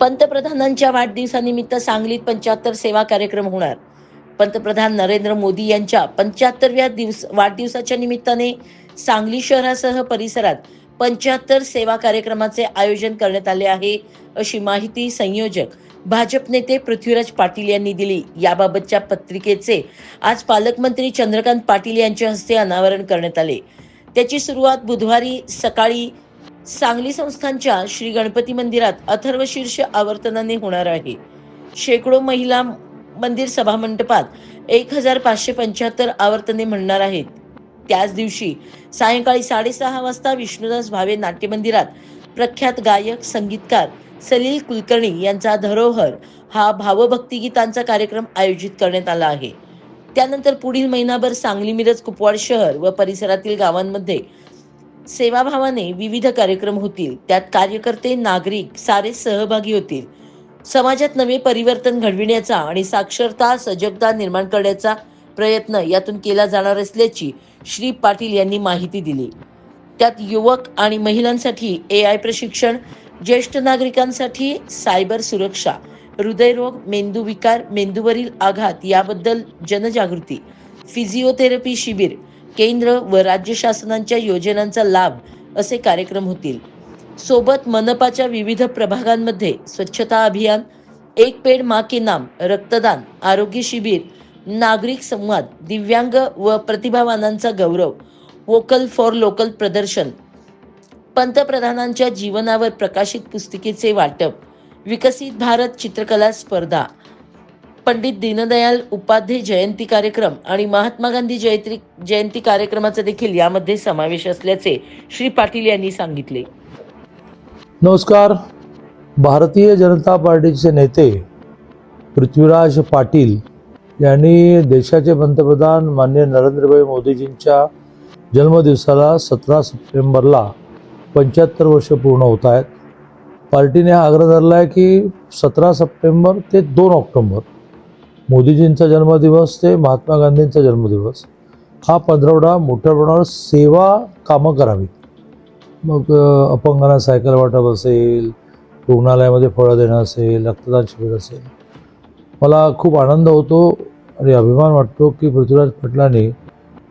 पंतप्रधानांच्या वाढदिवसानिमित्त सांगलीत पंच्याहत्तर सेवा कार्यक्रम होणार. पंतप्रधान नरेंद्र मोदी यांच्या पंच्याहत्तरव्या दिवस वाढदिवसाच्या निमित्ताने सांगली शहरासह परिसरात पंच्याहत्तर सेवा कार्यक्रमाचे आयोजन करण्यात आले आहे अशी माहिती संयोजक भाजप नेते पृथ्वीराज पाटील यांनी दिली. याबाबतच्या पत्रिकेचे आज पालकमंत्री चंद्रकांत पाटील यांच्या हस्ते अनावरण करण्यात आले. त्याची सुरुवात बुधवारी सकाळी सांगली संस्थांच्या श्री गणपती मंदिरात अथर्व शीर्ष आवर्तनाने होणार आहे. शेकडो महिला मंदिर सभामंडपात एक हजार पाचशे पंच्याहत्तर आवर्तने म्हणणार आहेत. त्याच दिवशी सायंकाळी साडेसहा वाजता विष्णुदास भावे नाट्य मंदिरात प्रख्यात गायक संगीतकार सलील कुलकर्णी यांचा धरोहर हा भावभक्तिगीतांचा कार्यक्रम आयोजित करण्यात आला आहे. त्यानंतर पुढील महिनाभर सांगली मिरज कुपवाड शहर व परिसरातील गावांमध्ये सेवाभावाने विविध कार्यक्रम होतील. त्यात कार्यकर्ते नागरिक सारे सहभागी होतील. समाजात नवे परिवर्तन घडविण्याचा आणि साक्षरता सजगता निर्माण करण्याचा प्रयत्न यातून केला जाणार असल्याची श्री पाटील यांनी माहिती दिली. त्यात युवक आणि महिलांसाठी ए आय प्रशिक्षण ज्येष्ठ नागरिकांसाठी सायबर सुरक्षा हृदयरोग मेंदूविकार मेंदूवरील आघात याबद्दल जनजागृती फिजिओथेरपी शिबिर केंद्र व राज्य शासनांच्या योजनांचा लाभ असे कार्यक्रम होतील. सोबत मनपाच्या विविध प्रभागांमध्ये स्वच्छता अभियान एक पेड मा के नाम रक्तदान आरोग्य शिबिर नागरिक संवाद दिव्यांग व प्रतिभावानांचा गौरव वोकल फॉर लोकल प्रदर्शन पंतप्रधानांच्या जीवनावर प्रकाशित पुस्तिकेचे वाटप विकसित भारत चित्रकला स्पर्धा पंडित दीनदयाल उपाध्याय जयंती कार्यक्रम आणि महात्मा गांधी जयंती जयंती कार्यक्रमाचा देखील यामध्ये समावेश असल्याचे श्री पाटील यांनी सांगितले. नमस्कार. भारतीय जनता पार्टीचे नेते पृथ्वीराज पाटील यांनी देशाचे पंतप्रधान मान्य नरेंद्रभाई मोदीजींच्या जन्मदिवसाला सतरा सप्टेंबरला पंच्याहत्तर वर्ष पूर्ण होत आहेत. पार्टीने आग्रह धरला आहे की सतरा सप्टेंबर ते दोन ऑक्टोंबर मोदीजींचा जन्मदिवस ते महात्मा गांधींचा जन्मदिवस. हा पंधरवडा मोठ्या प्रमाणावर सेवा कामं करावी. मग अपंगांना सायकल वाटप असेल रुग्णालयामध्ये फळं देणं असेल रक्तदान शिबिर असेल. मला खूप आनंद होतो आणि अभिमान वाटतो की पृथ्वीराज पाटलांनी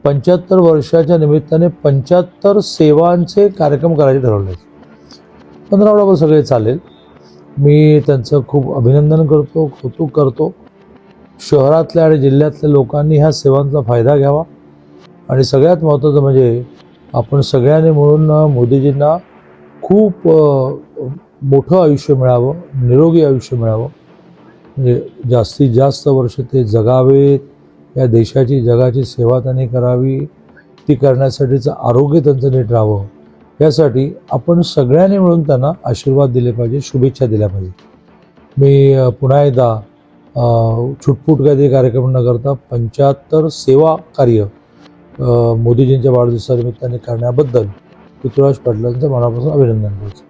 पंच्याहत्तर वर्षाच्या निमित्ताने पंच्याहत्तर सेवांचे कार्यक्रम करायचे ठरवले पंधरावडावर सगळे चालेल. मी त्यांचं खूप अभिनंदन करतो कौतुक करतो. शहरातल्या आणि जिल्ह्यातल्या लोकांनी ह्या सेवांचा फायदा घ्यावा. आणि सगळ्यात महत्त्वाचं म्हणजे आपण सगळ्यांनी मिळून मोदीजींना खूप मोठं आयुष्य मिळावं निरोगी आयुष्य मिळावं. म्हणजे जास्तीत जास्त वर्ष ते जगावेत या देशाची जगाची सेवा त्यांनी करावी ती करण्यासाठीचं आरोग्य त्यांचं नीट राहावं. यासाठी आपण सगळ्यांनी मिळून त्यांना आशीर्वाद दिले पाहिजे शुभेच्छा दिल्या पाहिजे मी पुन्हा एकदा अ, छुटपूट काहीतरी कार्यक्रम न करता पंच्याहत्तर सेवा कार्य मोदीजींच्या वाढदिवसानिमित्ताने करण्याबद्दल पृथ्वीराज पाटलांचं मनापासून अभिनंदन द्यायचं